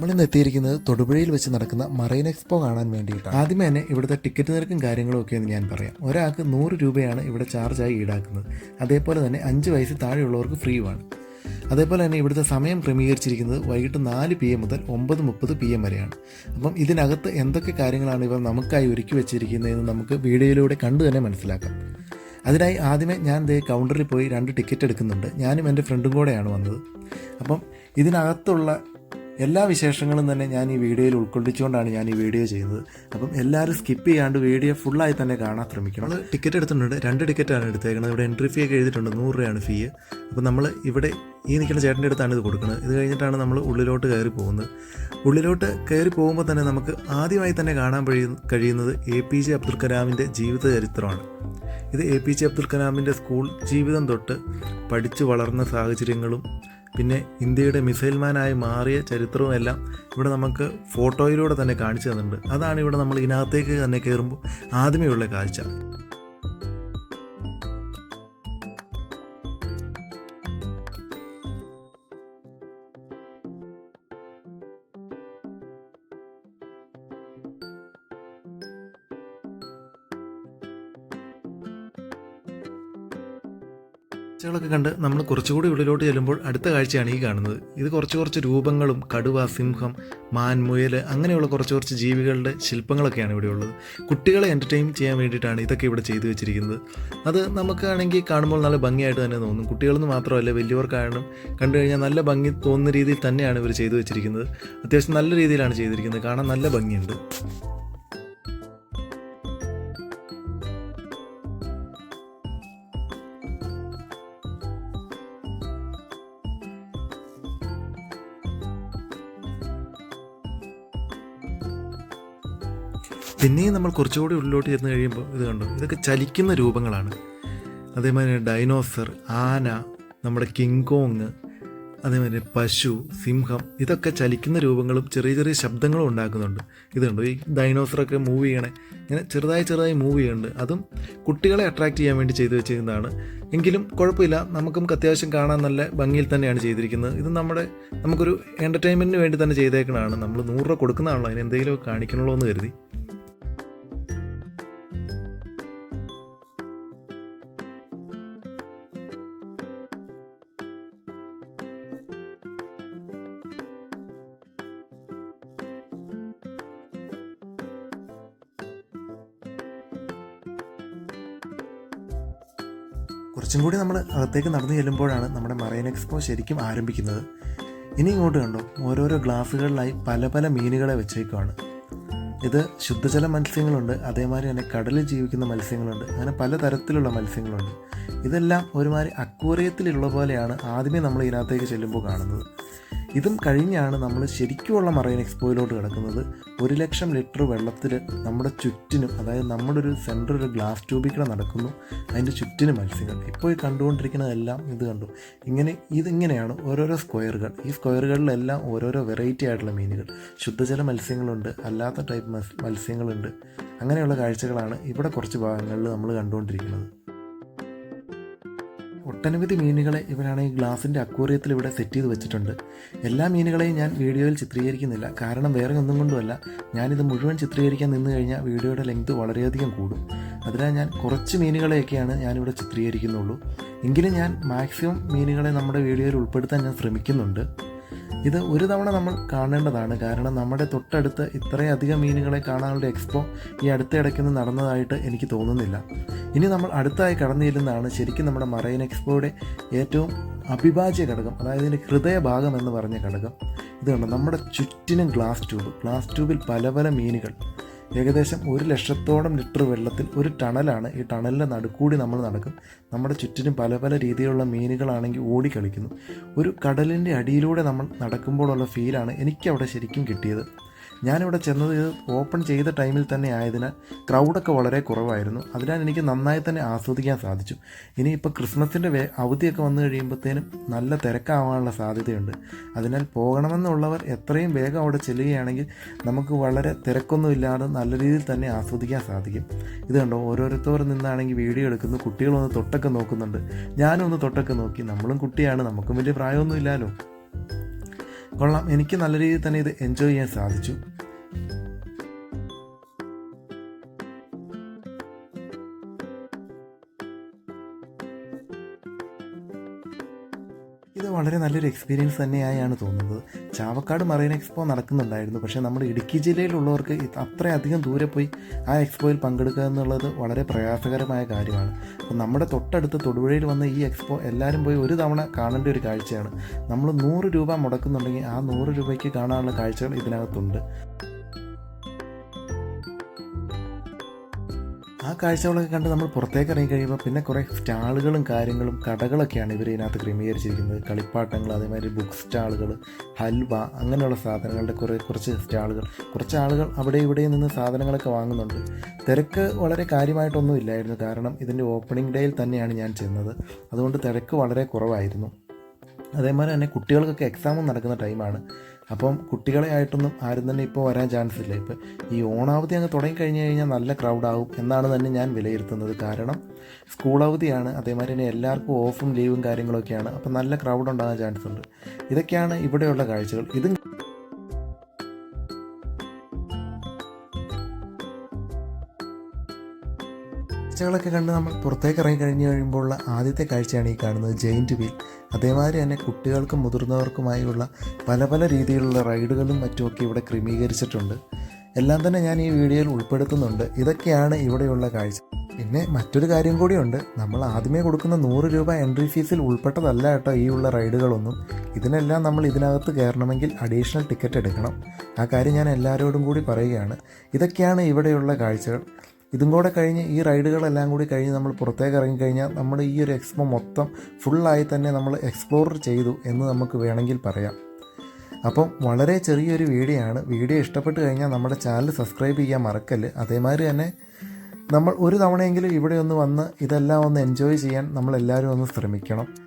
നമ്മളിന്ന് എത്തിയിരിക്കുന്നത് തൊടുപുഴയിൽ വെച്ച് നടക്കുന്ന മറൈൻ എക്സ്പോ കാണാൻ വേണ്ടിയിട്ടാണ്. ആദ്യമേ തന്നെ ഇവിടുത്തെ ടിക്കറ്റ് നിരക്കും കാര്യങ്ങളും ഒക്കെ എന്ന് ഞാൻ പറയാം. ഒരാൾക്ക് നൂറ് രൂപയാണ് ഇവിടെ ചാർജായി ഈടാക്കുന്നത്. അതേപോലെ തന്നെ അഞ്ച് വയസ്സ് താഴെയുള്ളവർക്ക് ഫ്രീയുമാണ്. അതേപോലെ തന്നെ ഇവിടുത്തെ സമയം ക്രമീകരിച്ചിരിക്കുന്നത് വൈകിട്ട് നാല് പി എം മുതൽ ഒമ്പത് മുപ്പത് പി എം വരെയാണ്. അപ്പം ഇതിനകത്ത് എന്തൊക്കെ കാര്യങ്ങളാണ് ഇവർ നമുക്കായി ഒരുക്കി വെച്ചിരിക്കുന്നതെന്ന് നമുക്ക് വീഡിയോയിലൂടെ കണ്ടു തന്നെ മനസ്സിലാക്കാം. അതിനായി ആദ്യമേ ഞാൻ ദേ കൗണ്ടറിൽ പോയി രണ്ട് ടിക്കറ്റ് എടുക്കുന്നുണ്ട്. ഞാനും എന്റെ ഫ്രണ്ടും കൂടെയാണ് വന്നത്. അപ്പം ഇതിനകത്തുള്ള എല്ലാ വിശേഷങ്ങളും തന്നെ ഞാൻ ഈ വീഡിയോയിൽ ഉൾക്കൊള്ളിച്ചുകൊണ്ടാണ് ഞാൻ ഈ വീഡിയോ ചെയ്യുന്നത് അപ്പം എല്ലാവരും സ്കിപ്പ് ചെയ്യാണ്ട് വീഡിയോ ഫുള്ളായി തന്നെ കാണാൻ ശ്രമിക്കണം. ടിക്കറ്റ് എടുത്തിട്ടുണ്ട്. രണ്ട് ടിക്കറ്റാണ് എടുത്തേക്കുന്നത് ഇവിടെ എൻട്രി ഫീ ഒക്കെ എഴുതിയിട്ടുണ്ട്. നൂറ് രൂപയാണ് ഫീ അപ്പം നമ്മൾ ഇവിടെ ഈ നിൽക്കുന്ന ചേട്ടന്റെ അടുത്താണ് ഇത് കൊടുക്കുന്നത്. ഇത് കഴിഞ്ഞിട്ടാണ് നമ്മൾ ഉള്ളിലോട്ട് കയറി പോകുന്നത്. ഉള്ളിലോട്ട് കയറി പോകുമ്പോൾ തന്നെ നമുക്ക് ആദ്യമായി തന്നെ കാണാൻ കഴിയുന്ന- കഴിയുന്നത് എ പി ജെ അബ്ദുൽ കലാമിന്റെ ജീവിത ചരിത്രമാണ്. ഇത് എ പി ജെ അബ്ദുൽ കലാമിന്റെ സ്കൂൾ ജീവിതം തൊട്ട് പഠിച്ചു വളർന്ന സാഹചര്യങ്ങളും പിന്നെ ഇന്ത്യയുടെ മിസൈൽമാനായി മാറിയ ചരിത്രവും എല്ലാം ഇവിടെ നമുക്ക് ഫോട്ടോയിലൂടെ തന്നെ കാണിച്ചു തന്നിട്ടുണ്ട്. അതാണ് ഇവിടെ നമ്മൾ ഇതിനകത്തേക്ക് തന്നെ കയറുമ്പോൾ ആദ്യമേ ഉള്ള കാഴ്ച. കാഴ്ചകളൊക്കെ കണ്ട് നമ്മൾ കുറച്ചുകൂടി ഉള്ളിലോട്ട് ചെല്ലുമ്പോൾ അടുത്ത കാഴ്ചയാണ് ഈ കാണുന്നത്. ഇത് കുറച്ച് കുറച്ച് രൂപങ്ങളും കടുവ സിംഹം മാൻ മുയൽ അങ്ങനെയുള്ള കുറച്ച് കുറച്ച് ജീവികളുടെ ശില്പങ്ങളൊക്കെയാണ് ഇവിടെ ഉള്ളത്. കുട്ടികളെ എന്റർടൈൻ ചെയ്യാൻ വേണ്ടിയിട്ടാണ് ഇതൊക്കെ ഇവിടെ ചെയ്തു വെച്ചിരിക്കുന്നത്. അത് നമുക്കാണെങ്കിൽ കാണുമ്പോൾ നല്ല ഭംഗിയായിട്ട് തന്നെ തോന്നും. കുട്ടികളെന്ന് മാത്രമല്ല വലിയവർക്കായാലും കണ്ടു കഴിഞ്ഞാൽ നല്ല ഭംഗി തോന്നുന്ന രീതിയിൽ തന്നെയാണ് ഇവർ ചെയ്തു വെച്ചിരിക്കുന്നത്. അത്യാവശ്യം നല്ല രീതിയിലാണ് ചെയ്തിരിക്കുന്നത്. കാണാൻ നല്ല ഭംഗിയുണ്ട്. പിന്നെയും നമ്മൾ കുറച്ചുകൂടി ഉള്ളിലോട്ട് ചെന്ന് കഴിയുമ്പോൾ ഇത് കണ്ടു? ഇതൊക്കെ ചലിക്കുന്ന രൂപങ്ങളാണ്. അതേമാതിരി ഡൈനോസർ ആന നമ്മുടെ കിങ് കോങ് അതേമാതിരി പശു സിംഹം ഇതൊക്കെ ചലിക്കുന്ന രൂപങ്ങളും ചെറിയ ചെറിയ ശബ്ദങ്ങളും ഉണ്ടാക്കുന്നുണ്ട്. ഇത് കണ്ടോ? ഈ ഡൈനോസറൊക്കെ മൂവ് ചെയ്യണേ. ഇങ്ങനെ ചെറുതായി ചെറുതായി മൂവ് ചെയ്യുന്നുണ്ട്. അതും കുട്ടികളെ അട്രാക്ട് ചെയ്യാൻ വേണ്ടി ചെയ്തു വെച്ചിരുന്നതാണ് എങ്കിലും കുഴപ്പമില്ല. നമുക്കും അത്യാവശ്യം കാണാൻ നല്ല ഭംഗിയിൽ തന്നെയാണ് ചെയ്തിരിക്കുന്നത്. ഇത് നമ്മുടെ നമുക്കൊരു എന്റർടൈൻമെന്റിന് വേണ്ടി തന്നെ ചെയ്തേക്കണതാണ്. നമ്മൾ നൂറ് രൂപ കൊടുക്കുന്നതാണല്ലോ. അതിന് എന്തെങ്കിലും കാണിക്കണമല്ലോ എന്ന് കരുതി. കുറച്ചും കൂടി നമ്മൾ അകത്തേക്ക് നടന്നു ചെല്ലുമ്പോഴാണ് നമ്മുടെ മറൈൻ എക്സ്പോ ശരിക്കും ആരംഭിക്കുന്നത്. ഇനി ഇങ്ങോട്ട് കണ്ടോ? ഓരോരോ ഗ്ലാസുകളിലായി പല പല മീനുകളെ വെച്ചേക്കുവാണ്. ഇത് ശുദ്ധജല മത്സ്യങ്ങളുണ്ട്. അതേമാതിരി തന്നെ കടലിൽ ജീവിക്കുന്ന മത്സ്യങ്ങളുണ്ട്. അങ്ങനെ പല തരത്തിലുള്ള മത്സ്യങ്ങളുണ്ട്. ഇതെല്ലാം ഒരുമാതിരി അക്വേറിയത്തിലുള്ള പോലെയാണ് ആദ്യമേ നമ്മൾ ഇതിനകത്തേക്ക് ചെല്ലുമ്പോൾ കാണുന്നത്. ഇതും കഴിഞ്ഞാണ് നമ്മൾ ശരിക്കുമുള്ള മറൈൻ എക്സ്പോയിലോട്ട് കിടക്കുന്നത്. ഒരു ലക്ഷം ലിറ്റർ വെള്ളത്തിൽ നമ്മുടെ ചുറ്റിനും അതായത് നമ്മുടെ ഒരു സെന്റർ ഒരു ഗ്ലാസ് ട്യൂബിൽ നടക്കുന്നു അതിന്റെ ചുറ്റിനും മത്സ്യങ്ങൾ. ഇപ്പോൾ ഈ കണ്ടുകൊണ്ടിരിക്കുന്നതെല്ലാം ഇത് കണ്ടു. ഇങ്ങനെ ഇതിങ്ങനെയാണ് ഓരോരോ സ്ക്വയറുകൾ. ഈ സ്ക്വയറുകളിലെല്ലാം ഓരോരോ വെറൈറ്റി ആയിട്ടുള്ള മീനുകൾ. ശുദ്ധജല മത്സ്യങ്ങളുണ്ട് അല്ലാത്ത ടൈപ്പ് മത്സ് മത്സ്യങ്ങളുണ്ട്. അങ്ങനെയുള്ള കാഴ്ചകളാണ് ഇവിടെ കുറച്ച് ഭാഗങ്ങളിൽ നമ്മൾ കണ്ടുകൊണ്ടിരിക്കുന്നത്. ഒട്ടനവധി മീനുകളെ ഇവരാണ് ഈ ഗ്ലാസിന്റെ അക്വേറിയത്തിൽ ഇവിടെ സെറ്റ് ചെയ്ത് വെച്ചിട്ടുണ്ട്. എല്ലാ മീനുകളെയും ഞാൻ വീഡിയോയിൽ ചിത്രീകരിക്കുന്നില്ല. കാരണം വേറെ ഒന്നും കൊണ്ടുമല്ല. ഞാനിത് മുഴുവൻ ചിത്രീകരിക്കാൻ നിന്ന് കഴിഞ്ഞാൽ വീഡിയോയുടെ ലെങ്ത് വളരെയധികം കൂടും. അതിനാൽ ഞാൻ കുറച്ച് മീനുകളെയൊക്കെയാണ് ഞാനിവിടെ ചിത്രീകരിക്കുന്നുള്ളൂ. എങ്കിലും ഞാൻ മാക്സിമം മീനുകളെ നമ്മുടെ വീഡിയോയിൽ ഉൾപ്പെടുത്താൻ ഞാൻ ശ്രമിക്കുന്നുണ്ട്. ഇത് ഒരു തവണ നമ്മൾ കാണേണ്ടതാണ്. കാരണം നമ്മുടെ തൊട്ടടുത്ത് ഇത്രയധികം മീനുകളെ കാണാനുള്ള എക്സ്പോ ഈ അടുത്തിടയ്ക്കൊന്നും നടന്നതായിട്ട് എനിക്ക് തോന്നുന്നില്ല. ഇനി നമ്മൾ അടുത്തായി കടന്നു ചെല്ലുന്നതാണ് ശരിക്കും നമ്മുടെ മറൈൻ എക്സ്പോയുടെ ഏറ്റവും അഭിഭാജ്യ ഘടകം അതായത് ഇതിന്റെ ഹൃദയഭാഗം എന്ന് പറഞ്ഞ ഘടകം. ഇതുകൊണ്ട് നമ്മുടെ ചുറ്റിനും ഗ്ലാസ് ട്യൂബ് ഗ്ലാസ് ട്യൂബിൽ പല പല മീനുകൾ. ഏകദേശം ഒരു ലക്ഷത്തോളം ലിറ്റർ വെള്ളത്തിൽ ഒരു ടണലാണ് ഈ ടണലിന്റെ നടുക്കൂടി നമ്മൾ നടക്കും. നമ്മുടെ ചുറ്റിനും പല പല രീതിയിലുള്ള മീനുകളാണെങ്കിൽ ഓടിക്കളിക്കുന്നു ഒരു കടലിന്റെ അടിയിലൂടെ നമ്മൾ നടക്കുമ്പോഴുള്ള ഫീലാണ് എനിക്കവിടെ ശരിക്കും കിട്ടിയത്. ഞാനിവിടെ ചെന്നത് ഓപ്പൺ ചെയ്ത ടൈമിൽ തന്നെ ആയതിനാൽ ക്രൗഡൊക്കെ വളരെ കുറവായിരുന്നു. അതിനാൽ എനിക്ക് നന്നായി തന്നെ ആസ്വദിക്കാൻ സാധിച്ചു. ഇനിയിപ്പോൾ ക്രിസ്മസിന്റെ വേ അവധിയൊക്കെ വന്നു കഴിയുമ്പോഴത്തേനും നല്ല തിരക്കാവാനുള്ള സാധ്യതയുണ്ട്. അതിനാൽ പോകണമെന്നുള്ളവർ എത്രയും വേഗം അവിടെ ചെല്ലുകയാണെങ്കിൽ നമുക്ക് വളരെ തിരക്കൊന്നുമില്ലാതെ നല്ല രീതിയിൽ തന്നെ ആസ്വദിക്കാൻ സാധിക്കും. ഇത് കണ്ടോ? ഓരോരുത്തർ നിന്നാണെങ്കിൽ വീഡിയോ എടുക്കുന്നു കുട്ടികളൊന്ന് തൊട്ടൊക്കെ നോക്കുന്നുണ്ട്. ഞാനും ഒന്ന് തൊട്ടൊക്കെ നോക്കി. നമ്മളും കുട്ടിയാണ് നമുക്കും വലിയ പ്രായമൊന്നുമില്ലല്ലോ കൊള്ളാം. എനിക്ക് നല്ല രീതിയിൽ തന്നെ ഇത് എൻജോയ് ചെയ്യാൻ സാധിച്ചു. ഇത് വളരെ നല്ലൊരു എക്സ്പീരിയൻസ് തന്നെയായാണ് തോന്നുന്നത്. ചാവക്കാട് മറൈൻ എക്സ്പോ നടക്കുന്നുണ്ടായിരുന്നു. പക്ഷേ നമ്മുടെ ഇടുക്കി ജില്ലയിലുള്ളവർക്ക് അത്രയധികം ദൂരെ പോയി ആ എക്സ്പോയിൽ പങ്കെടുക്കുക എന്നുള്ളത് വളരെ പ്രയാസകരമായ കാര്യമാണ്. അപ്പോൾ നമ്മുടെ തൊട്ടടുത്ത് തൊടുപുഴയിൽ വന്ന ഈ എക്സ്പോ എല്ലാവരും പോയി ഒരു തവണ കാണേണ്ട ഒരു കാഴ്ചയാണ്. നമ്മൾ നൂറ് രൂപ മുടക്കുന്നുണ്ടെങ്കിൽ ആ നൂറ് രൂപയ്ക്ക് കാണാനുള്ള കാഴ്ചകൾ ഇതിനകത്തുണ്ട്. ആ കാഴ്ചകളൊക്കെ കണ്ട് നമ്മൾ പുറത്തേക്ക് ഇറങ്ങി കഴിയുമ്പോൾ പിന്നെ കുറേ സ്റ്റാളുകളും കാര്യങ്ങളും കടകളൊക്കെയാണ് ഇവർ ഇതിനകത്ത് ക്രമീകരിച്ചിരിക്കുന്നത്. കളിപ്പാട്ടങ്ങൾ അതേമാതിരി ബുക്ക് സ്റ്റാളുകൾ ഹൽവ അങ്ങനെയുള്ള സാധനങ്ങളുടെ കുറേ കുറച്ച് സ്റ്റാളുകൾ കുറച്ച് ആളുകൾ അവിടെ ഇവിടെ നിന്ന് സാധനങ്ങളൊക്കെ വാങ്ങുന്നുണ്ട്. തിരക്ക് വളരെ കാര്യമായിട്ടൊന്നും ഇല്ലായിരുന്നു. കാരണം ഇതിന്റെ ഓപ്പണിംഗ് ഡേയിൽ തന്നെയാണ് ഞാൻ ചെന്നത്. അതുകൊണ്ട് തിരക്ക് വളരെ കുറവായിരുന്നു. അതേമാതിരി തന്നെ കുട്ടികൾക്കൊക്കെ എക്സാമും നടക്കുന്ന ടൈമാണ് അപ്പം കുട്ടികളെ ആയിട്ടൊന്നും ആരും തന്നെ ഇപ്പോൾ വരാൻ ചാൻസ് ഇല്ല. ഇപ്പം ഈ ഓണാവധി അങ്ങ് തുടങ്ങി കഴിഞ്ഞ് കഴിഞ്ഞാൽ നല്ല ക്രൗഡാവും എന്നാണ് തന്നെ ഞാൻ വിലയിരുത്തുന്നത്. കാരണം സ്കൂൾ അവധിയാണ് അതേമാതിരി തന്നെ എല്ലാവർക്കും ഓഫും ലീവും കാര്യങ്ങളൊക്കെയാണ്. അപ്പം നല്ല ക്രൗഡ് ഉണ്ടാകാൻ ചാൻസ് ഉണ്ട്. ഇതൊക്കെയാണ് ഇവിടെയുള്ള കാഴ്ചകൾ. ഇതും കാഴ്ചകളൊക്കെ കണ്ട് നമ്മൾ പുറത്തേക്ക് ഇറങ്ങി കഴിഞ്ഞ് കഴിയുമ്പോഴുള്ള ആദ്യത്തെ കാഴ്ചയാണ് ഈ കാണുന്നത് ജെയിന്റ് വീൽ. അതേമാതിരി തന്നെ കുട്ടികൾക്കും മുതിർന്നവർക്കുമായുള്ള പല പല രീതിയിലുള്ള റൈഡുകളും മറ്റുമൊക്കെ ഇവിടെ ക്രമീകരിച്ചിട്ടുണ്ട്. എല്ലാം തന്നെ ഞാൻ ഈ വീഡിയോയിൽ ഉൾപ്പെടുത്തുന്നുണ്ട്. ഇതൊക്കെയാണ് ഇവിടെയുള്ള കാഴ്ച. പിന്നെ മറ്റൊരു കാര്യം കൂടിയുണ്ട്. നമ്മൾ ആദ്യമേ കൊടുക്കുന്ന നൂറ് രൂപ എൻട്രി ഫീസിൽ ഉൾപ്പെട്ടതല്ല കേട്ടോ ഈ ഉള്ള റൈഡുകളൊന്നും. ഇതിനെല്ലാം നമ്മൾ ഇതിനകത്ത് കയറണമെങ്കിൽ അഡീഷണൽ ടിക്കറ്റ് എടുക്കണം. ആ കാര്യം ഞാൻ എല്ലാവരോടും കൂടി പറയുകയാണ്. ഇതൊക്കെയാണ് ഇവിടെയുള്ള കാഴ്ചകൾ. ഇതും കൂടെ കഴിഞ്ഞ് ഈ റൈഡുകളെല്ലാം കൂടി കഴിഞ്ഞ് നമ്മൾ പുറത്തേക്ക് ഇറങ്ങിക്കഴിഞ്ഞാൽ നമ്മുടെ ഈ ഒരു എക്സ്പോ മൊത്തം ഫുള്ളായി തന്നെ നമ്മൾ എക്സ്പ്ലോർ ചെയ്തു എന്ന് നമുക്ക് വേണമെങ്കിൽ പറയാം. അപ്പം വളരെ ചെറിയൊരു വീഡിയോ ആണ് വീഡിയോ ഇഷ്ടപ്പെട്ട് കഴിഞ്ഞാൽ നമ്മുടെ ചാനൽ സബ്സ്ക്രൈബ് ചെയ്യാൻ മറക്കല്ല്. അതേമാതിരി തന്നെ നമ്മൾ ഒരു തവണയെങ്കിലും ഇവിടെ ഒന്ന് വന്ന് ഇതെല്ലാം ഒന്ന് എൻജോയ് ചെയ്യാൻ നമ്മളെല്ലാവരും ഒന്ന് ശ്രമിക്കണം.